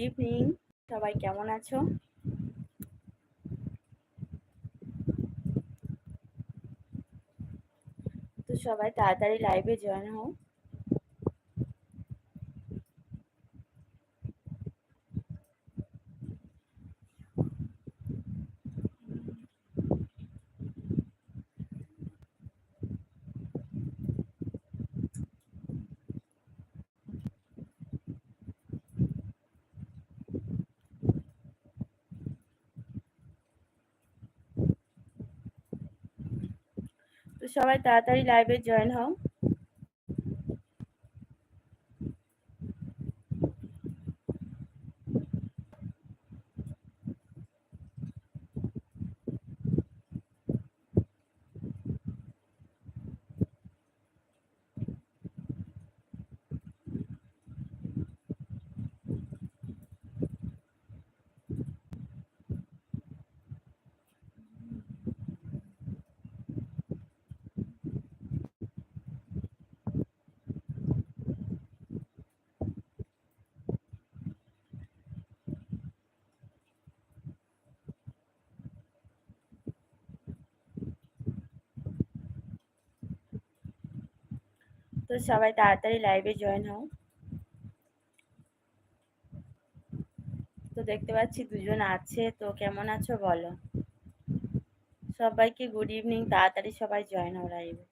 Evening সবাই কেমন আছো? তো সবাই তাড়াতাড়ি লাইভে জয়েন হও তো সবাই তাড়াতাড়ি লাইভে জয়েন হও। তো সবাই তাড়াতাড়ি লাইভে জয়েন হও। তো দেখতে পাচ্ছি দুজন আছে, তো কেমন আছো বলো? সবাইকে গুড ইভিনিং তাড়াতাড়ি সবাই জয়েন হও লাইভে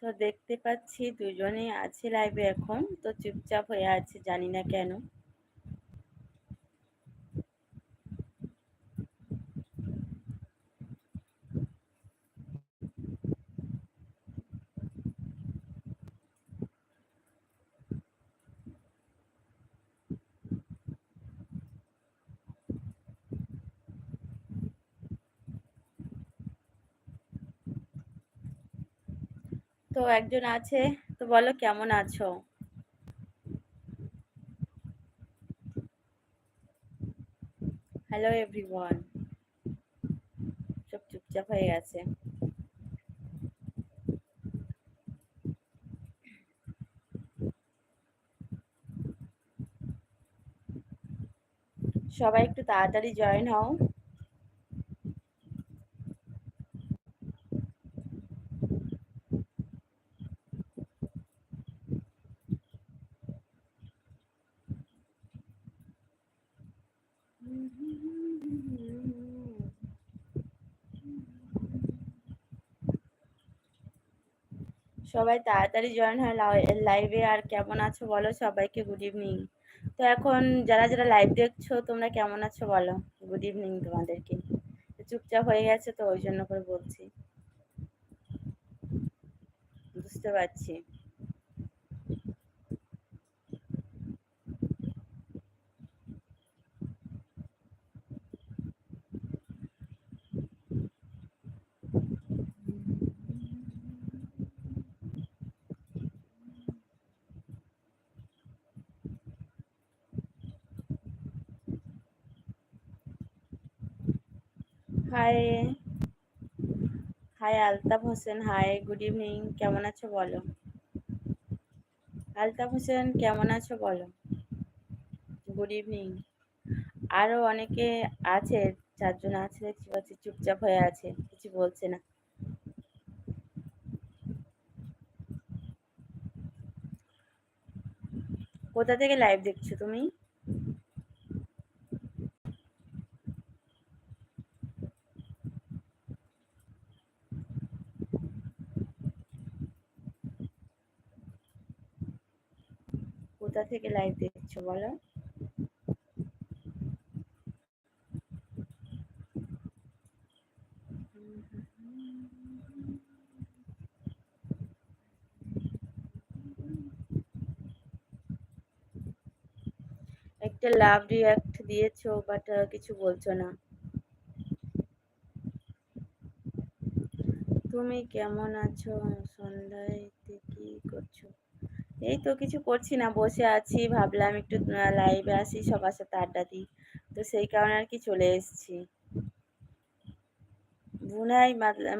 তো দেখতে পাচ্ছি দুজনেই আছে লাইভে এখন, তো চুপচাপ হয়ে আছে, জানি না কেন। তো একজন আছে, তো বলো কেমন আছো? হ্যালো এভরিওয়ান সব চুপচাপ হয়ে গেছে। সবাই একটু তাড়াতাড়ি জয়েন হও। সবাই তাড়াতাড়ি জয়েন হয় লাইভে আর কেমন আছো বলো? সবাইকে গুড ইভিনিং তো এখন যারা যারা লাইভ দেখছ, তোমরা কেমন আছো বলো? গুড ইভিনিং তোমাদেরকে। চুপচাপ হয়ে গেছে তো ওই জন্য করে বলছি। বুঝতে পারছি। Hi hi Altaf Hossain hi good evening কেমন আছো বলো? আলতাফ হোসেন কেমন আছো বলো? গুড ইভিনিং আরও অনেকে আছে, চারজন আছে দেখতে পাচ্ছি চুপচাপ হয়ে আছে, কিছু বলছে না। কোথা থেকে লাইভ দেখছ তুমি কোথা থেকে লাইভ দেখছ, বলো। একটা লাভ রিয়াক্ট দিয়েছ বাট কিছু বলছো না। তুমি কেমন আছো, সন্ধ্যায়? এই তো কিছু করছি না, বসে আছি। ভাবলাম একটু লাইভে আসি, সবার সাথে আড্ডা দিই। তো সেই কারণে আর কি চলে এসেছি। বুনাই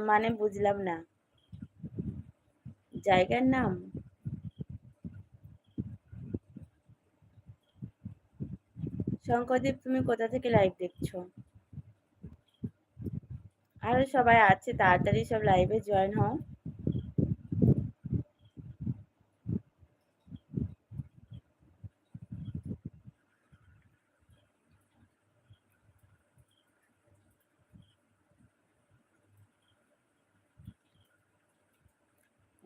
মানে বুঝলাম না। জায়গার নাম? শঙ্করদীপ তুমি কোথা থেকে লাইভ দেখছ? আরও সবাই আছে, তাড়াতাড়ি সব লাইভে জয়েন হও।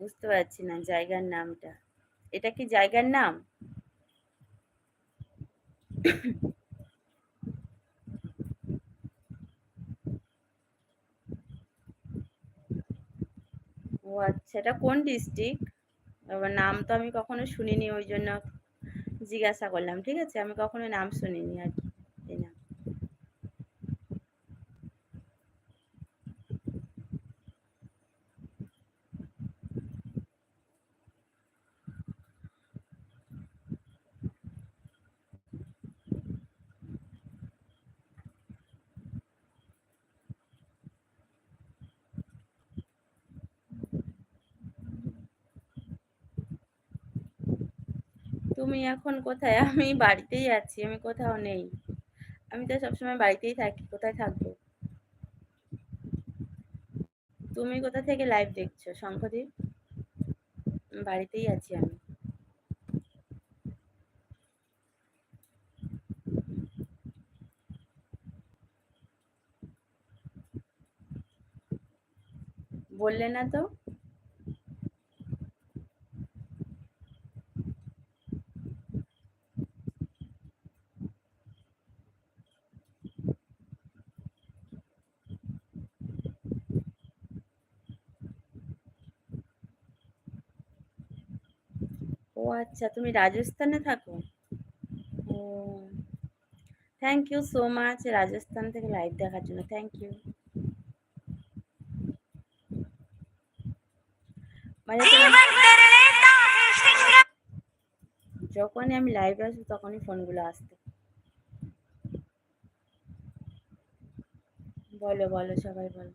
বুঝতে পারছি না জায়গার নামটা। এটা কি জায়গার নাম? ও আচ্ছা এটা কোন ডিস্ট্রিক্ট এবার নাম তো আমি কখনো শুনিনি, ওই জন্য জিজ্ঞাসা করলাম, ঠিক আছে? আমি কখনো নাম শুনিনি আর কি এই নাম তুমি এখন কোথায়? আমি বাড়িতেই আছি, আমি কোথাও নেই। আমি তো সবসময় বাড়িতেই থাকি, কোথায় থাকব? তুমি কোথা থেকে লাইভ দেখছ, শঙ্খদীপ? বাড়িতেই আছি আমি। বললে না তো ও আচ্ছা তুমি রাজস্থানে থাকো? ও thank you so much Rajasthan থেকে লাইভ দেখার জন্য থ্যাংক ইউ মানে যখনই আমি লাইভে আসব তখনই ফোনগুলো আসতো। বলো বলো, সবাই বলো।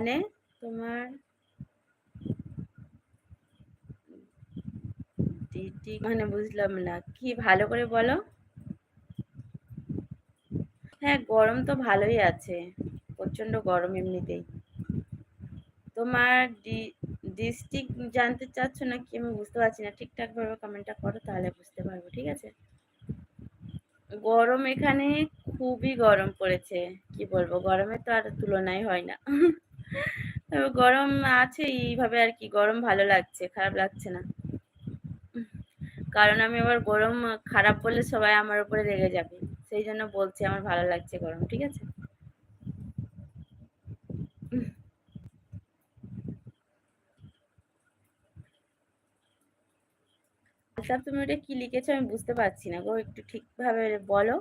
মানে তোমার মানে বুঝলাম না, কি ভালো করে বলো। হ্যাঁ গরম তো ভালোই আছে প্রচণ্ড গরম এমনিতেই। তোমার ডিস্ট্রিক্ট জানতে চাচ্ছ না কি আমি বুঝতে পারছি না, ঠিকঠাক ভাবে কমেন্টটা করো তাহলে বুঝতে পারব, ঠিক আছে? গরম এখানে খুবই গরম পড়েছে, কি বলব, গরমের তো আর তুলনাই হয় না। গরম আছে, এইভাবে আর কি, গরম ভালো লাগছে, খারাপ লাগছে না। কারণ আমি আবার গরম খারাপ বললে সবাই আমার উপরে রেগে যাবে, সেই জন্য বলছি আমার ভালো লাগছে গরম, ঠিক আছে? আচ্ছা তুমি ওটা কি লিখেছো আমি বুঝতে পারছি না গো, একটু ঠিকভাবে বলো।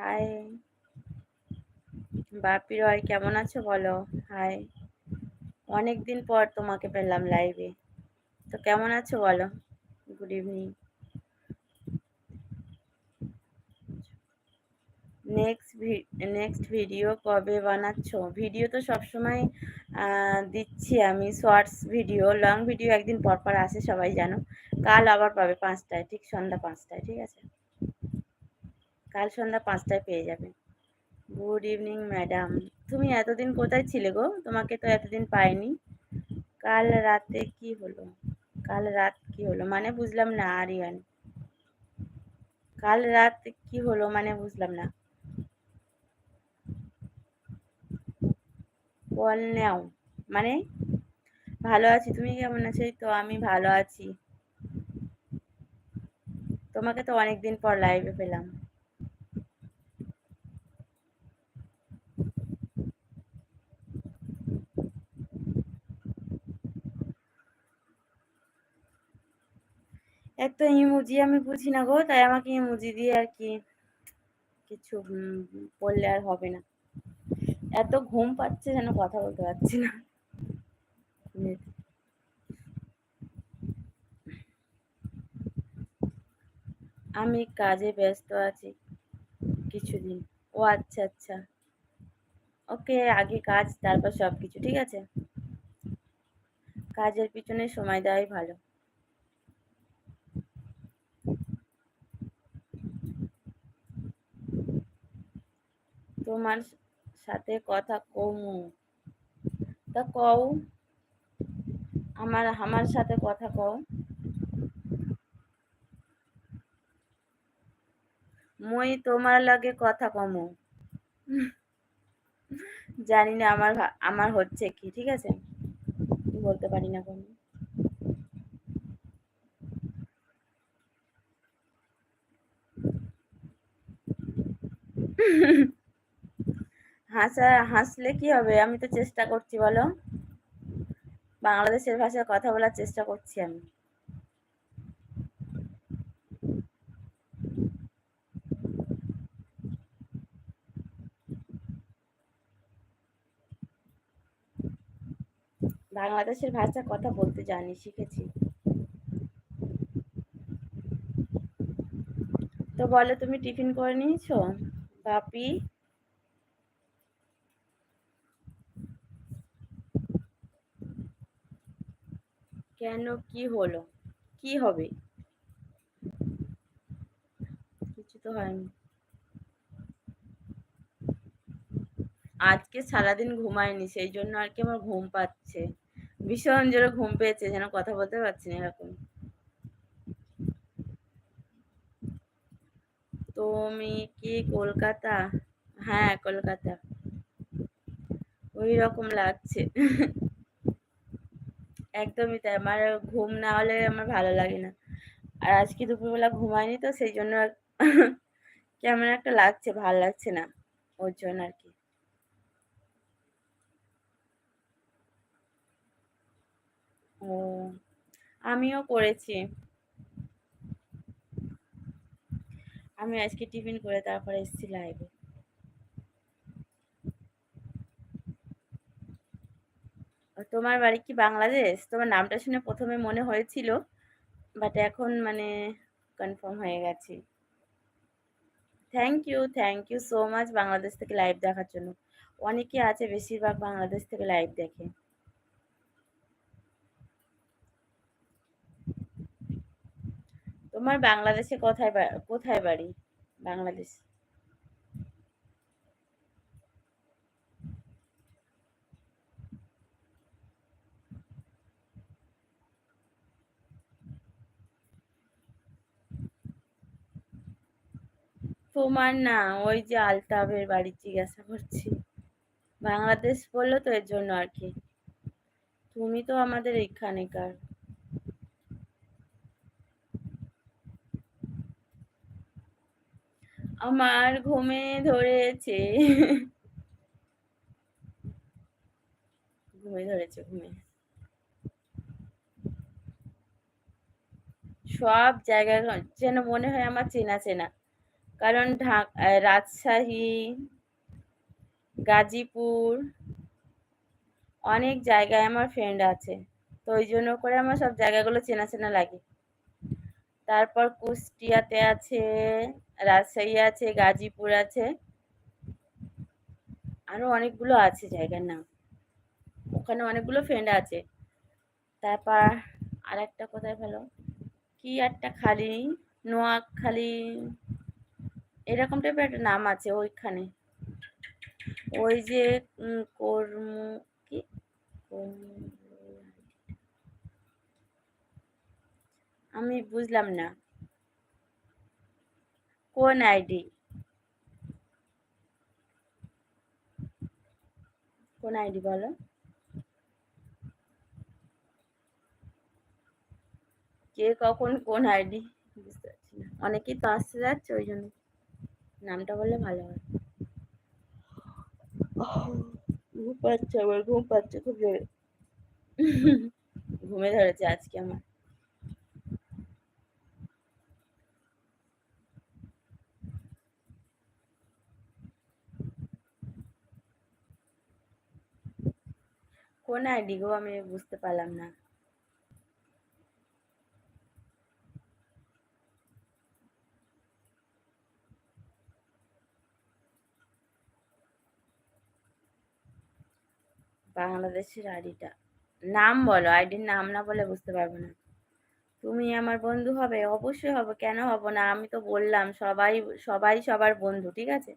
হাই বাপি রয়, কেমন আছো বলো? হাই অনেক দিন পর তোমাকে পেলাম লাইভে তো কেমন আছো বলো? Good evening next next video কবে বানাচ্ছ? ভিডিও তো সবসময় দিচ্ছি আমি। শর্টস ভিডিও লং ভিডিও একদিন পর পর আসে, সবাই জানো। কাল আবার পাবে পাঁচটায়, ঠিক সন্ধ্যা পাঁচটায়, ঠিক আছে? কাল সন্ধ্যা পাঁচটায় পেয়ে যাবে। গুড ইভিনিং ম্যাডাম তুমি এতদিন কোথায় ছিলে গো? তোমাকে তো এতদিন পাইনি। কাল রাতে কি হলো? কাল রাত কি হলো? মানে বুঝলাম না, আরিয়ান। কাল রাত কি হলো মানে বুঝলাম না। বল নাও। মানে ভালো আছি, তুমি কেমন আছো? তো আমি ভালো আছি। তোমাকে তো অনেকদিন পর লাইভে পেলাম। এত ইমোজি আমি বুঝি না গো, তাই আমাকে ইমোজি দিয়ে আর কি কিছু বললে আর হবে না। এত ঘুম পাচ্ছে যেন কথা বলতে পারছি না। আমি কাজে ব্যস্ত আছি কিছুদিন। ও আচ্ছা আচ্ছা। ওকে, আগে কাজ, তারপর সব কিছু ঠিক আছে? কাজের পিছনে সময় দেওয়াই ভালো। তোমার সাথে কথা কমু। তা কও, আমার আমার সাথে কথা কও। মই তোমার লাগে কথা কমু। জানি না আমার আমার হচ্ছে কি, ঠিক আছে? বলতে পারি না কোনো। হাসা হাসলে কি হবে? আমি তো চেষ্টা করছি, বলো। বাংলাদেশের ভাষায় কথা বলার চেষ্টা করছি আমি। বাংলাদেশের ভাষা কথা বলতে জানি, শিখেছি। তো বলো, তুমি টিফিন করে নিয়েছো? বাপি? কেন কি হলো? কি হবে? কিছু তো হয়নি। আজকে সারাদিন ঘুমায়নি, সেই জন্য আর কি আমার ঘুম পাচ্ছে। ভীষণ জোরে ঘুম পেয়েছে, যেন কথা বলতে পারছি না এরকম। তুমি কি কলকাতা? হ্যাঁ কলকাতা। ওই রকম লাগছে। একদমই তাই। আমার ঘুম না হলে আমার ভালো লাগে না। আর আজকে দুপুরবেলা ঘুমায়নি তো, সেই জন্য কেমন একটা লাগছে, ভালো লাগছে না। ওর জন্য আর কি। ও, আমিও করেছি। আমি আজকে টিফিন করে তারপরে এসেছি লাইভে তোমার বাড়ি কি বাংলাদেশ? তোমার নামটা শুনে প্রথমে মনে হয়েছিল বাট এখন মানে কনফার্ম হয়ে গেছে। Thank you thank you so much Bangladesh থেকে লাইভ দেখার জন্য। অনেকে আছে বেশিরভাগ বাংলাদেশ থেকে লাইভ দেখে। তোমার বাংলাদেশে কোথায় কোথায় বাড়ি? বাংলাদেশ। তোমার না ওই যে আলতাবের বাড়ি জিজ্ঞাসা করছি। বাংলাদেশ বলল তো এর জন্য আর কি। তুমি তো আমাদের এখানেকার। আমার ঘুমে ধরেছে। ঘুমে ধরেছে, ঘুমে। সব জায়গায় যেন মনে হয় আমার চেনা চেনা। কারণ রাজশাহী, গাজীপুর, অনেক জায়গায় আমার ফ্রেন্ড আছে। তো ওই জন্য করে আমার সব জায়গাগুলো চেনা চেনা লাগে। তারপর কুষ্টিয়াতে আছে, রাজশাহী আছে, গাজীপুর আছে। আরও অনেকগুলো আছে জায়গার নাম। ওখানে অনেকগুলো ফ্রেন্ড আছে। তারপর আর একটা কোথায় ভালো? কি একটা খালি? নোয়াখালী। এরকম টাইপের একটা নাম আছে ওইখানে। ওই যে কর্ম, কি? আমি বুঝলাম না। কোন আইডি? কোন আইডি বলো? কে কখন কোন আইডি? বুঝতে পারছি না। অনেকেই তো আসতে যাচ্ছে, ওই জন্য। নামটা বললে ভালো হয়। ঘুম পাচ্ছে আবার ঘুম পাচ্ছে খুব জোরে ঘুমে ধরেছে আজকে আমার। কোন আইডি গো আমি বুঝতে পারলাম না। বাংলাদেশের আইডিটা। নাম বলো, আইডির নাম না বলে বুঝতে পারব না। তুমি আমার বন্ধু হবে, অবশ্যই হবে, কেন হব না? আমি তো বললাম, সবাই সবাই সবার বন্ধু, ঠিক আছে?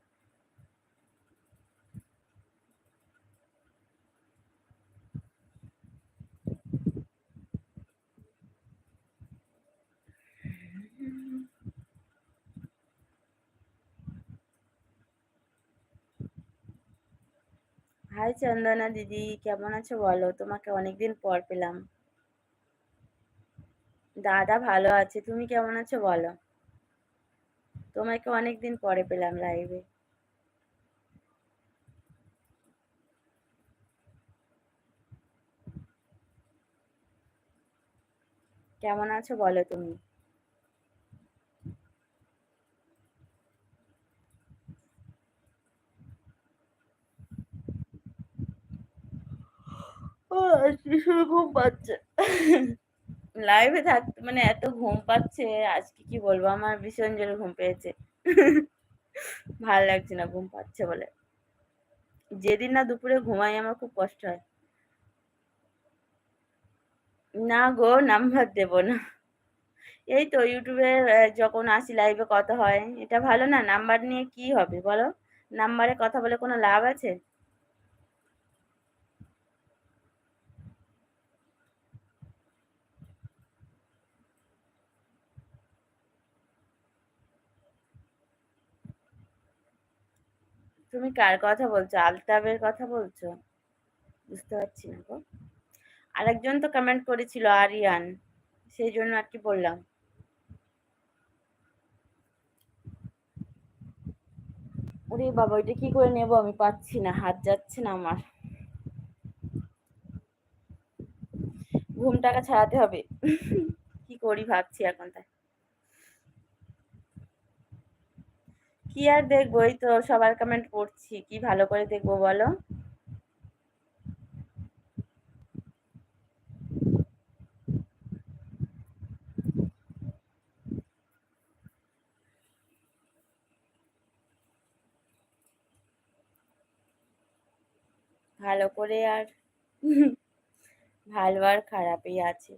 হাই চন্দনা দিদি, কেমন আছো বলো? তোমাকে অনেকদিন পর পেলাম। দাদা ভালো আছে, তুমি কেমন আছো বলো? তোমাকে অনেকদিন পরে পেলাম লাইভে কেমন আছো বলো তুমি? ঘুম পাচ্ছে। লাইভে থাকতে মানে এত ঘুম পাচ্ছে, আজকে কি বলব? আমার ভীষণ জোরে ঘুম পেয়েছে। ভালো লাগছে না ঘুম পাচ্ছে বলে। যেদিন না দুপুরে ঘুমাই, আমার খুব কষ্ট হয়। না গো নাম্বার দেব না। এই তো ইউটিউবে যখন আসি লাইভে কথা হয়, এটা ভালো না? নাম্বার নিয়ে কি হবে বলো? নাম্বারে কথা বলে কোনো লাভ আছে? তুমি কার কথা বলছো? আলতাবের কথা বলছো? বুঝতে পারছি না গো। আরেকজন তো কমেন্ট করেছিল, আরিয়ান। সেই জন্য আর কি বললাম। ওরে বাবা ওইটা কি করে নেব? আমি পাচ্ছি না, হাত যাচ্ছে না আমার। ঘুমটাকে ছাড়াতে হবে। কি করি ভাবছি এখন তাই। কি আর দেখব? এই তো সবার কমেন্ট পড়ছি। কি ভালো করে দেখব বলো? ভালো করে আর ভালো আর খারাপই আছে।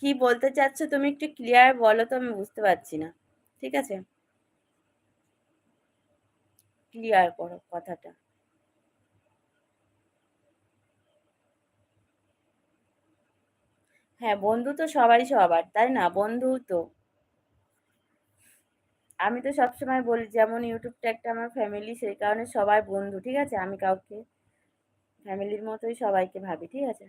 কি বলতে চাচ্ছ তুমি একটু ক্লিয়ার বলো তো, আমি বুঝতে পারছি না। ঠিক আছে? ক্লিয়ার করো কথাটা। হ্যাঁ বন্ধু তো সবারই সবার, তাই না? বন্ধু তো। আমি তো সবসময় বলি, যেমন ইউটিউবটা একটা আমার ফ্যামিলি সেই কারণে সবাই বন্ধু, ঠিক আছে? আমি কাউকে ফ্যামিলির মতোই সবাইকে ভাবি, ঠিক আছে?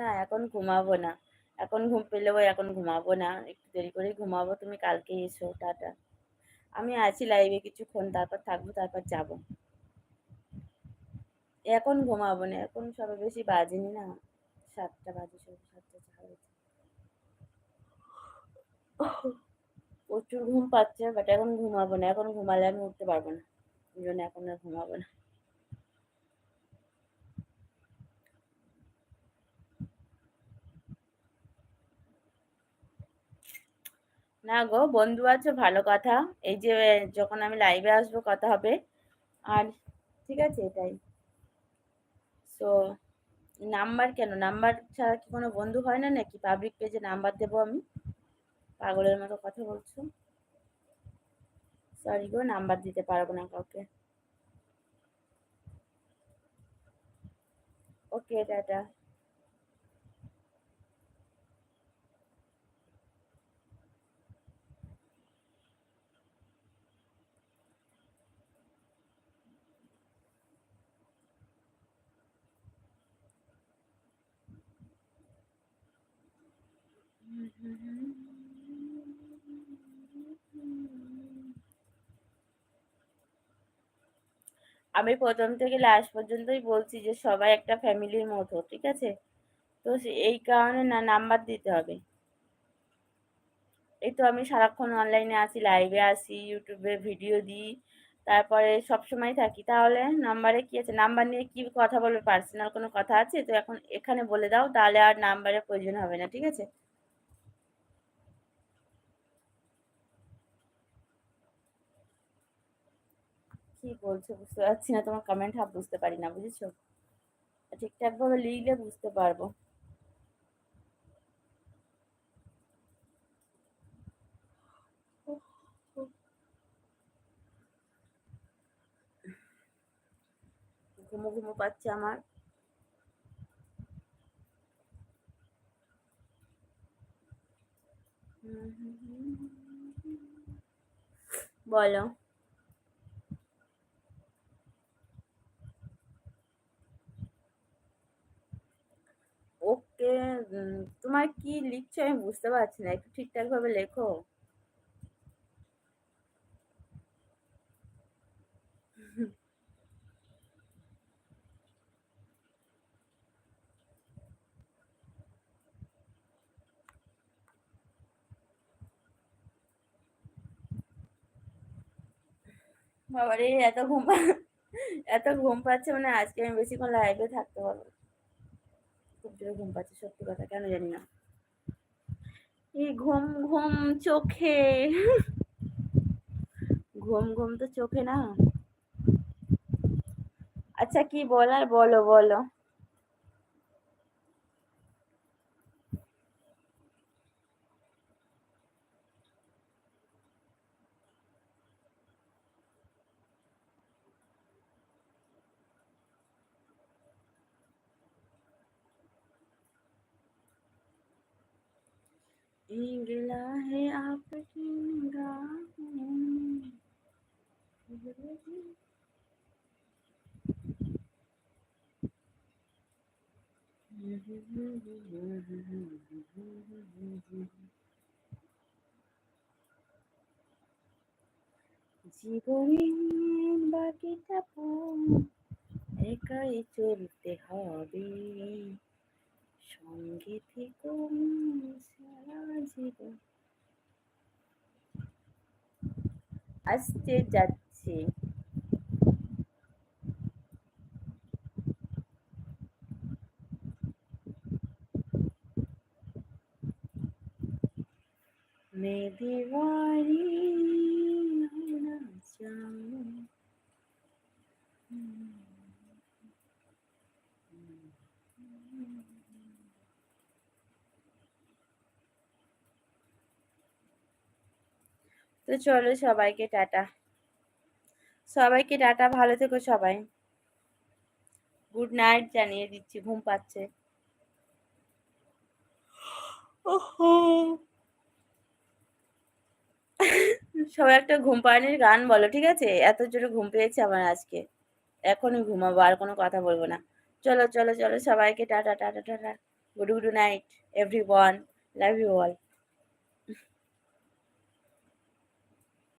না, এখন ঘুমাবো না। এখন ঘুম পেলেও এখন ঘুমাবো না। একটু দেরি করে ঘুমাবো। তুমি কালকে এসো, টাটা। আমি আছি লাইভে কিছুক্ষণ, তারপর থাকব, তারপর যাব। এখন ঘুমাবো না, এখন সবে বেশি বাজেনি না। সাতটা বাজে, সবে সাতটা প্রচুর ঘুম পাচ্ছে বাট এখন ঘুমাবো না। এখন ঘুমালে আমি উঠতে পারব না। ওই জন্য এখন আর ঘুমাবো না। না গো, বন্ধু আছো, ভালো কথা। এই যে, যখন আমি লাইভে আসব, কথা হবে। আর ঠিক আছে, এটাই। তো নাম্বার কেন? নাম্বার ছাড়া কি কোনো বন্ধু হয় না নাকি? পাবলিক পেজে নাম্বার দেবো আমি। পাগলের মতো কথা বলছো। সরি গো নাম্বার দিতে পারব না কাউকে। Okay tata. Mm-hmm. আমি প্রথম থেকে লাস্ট পর্যন্তই বলছি যে সবাই একটা ফ্যামিলির মতো, ঠিক আছে? তো এই কারণে না নাম্বার দিতে হবে। এই তো আমি সারাক্ষণ অনলাইনে আছি লাইভে আসি ইউটিউবে ভিডিও দিই, তারপরে সবসময় থাকি। তাহলে নাম্বারে কি আছে? নাম্বার নিয়ে কি কথা বলবে? পার্সোনাল কোনো কথা আছে? তো এখন এখানে বলে দাও, তাহলে আর নাম্বারের প্রয়োজন হবে না, ঠিক আছে? কি বলছো বুঝতে পারছি না, তোমার কমেন্ট হাফ বুঝতে পারি না, বুঝেছ? ঠিকঠাক ভাবে লিখলে বুঝতে পারব। ঘুমো ঘুমো পাচ্ছে আমার। বলো। ওকে তোমার কি লিখছো আমি বুঝতে পারছি না, একটু ঠিকঠাক ভাবে লেখো। বাবারে, এত ঘুম এত ঘুম পাচ্ছে মানে আজকে আমি বেশিক্ষণ লাইভে থাকতে পারব খুব জোরে ঘুম পাচ্ছে, সত্যি কথা, কেন জানি না। এই ঘুম ঘুম চোখে। ঘুম ঘুম তো চোখে না। আচ্ছা কি বলার? বলো বলো। गिला है आपकी জীবনের বাকিটা একাই চলতে হবে সঙ্গে থেকো সারা জীবন আসতে যাচ্ছে मैं दीवानी তো চলো সবাইকে টাটা। সবাইকে টাটা ভালো থেকো সবাই। গুড নাইট জানিয়ে দিচ্ছি ঘুম পাচ্ছে। সবাই একটা ঘুম পাড়ানির গান বলো ঠিক আছে? এত জোরে ঘুম পেয়েছে আমার আজকে। এখনই ঘুমাবো আর কোনো কথা বলব না। চলো চলো চলো সবাইকে tata tata tata. Good good night everyone love you all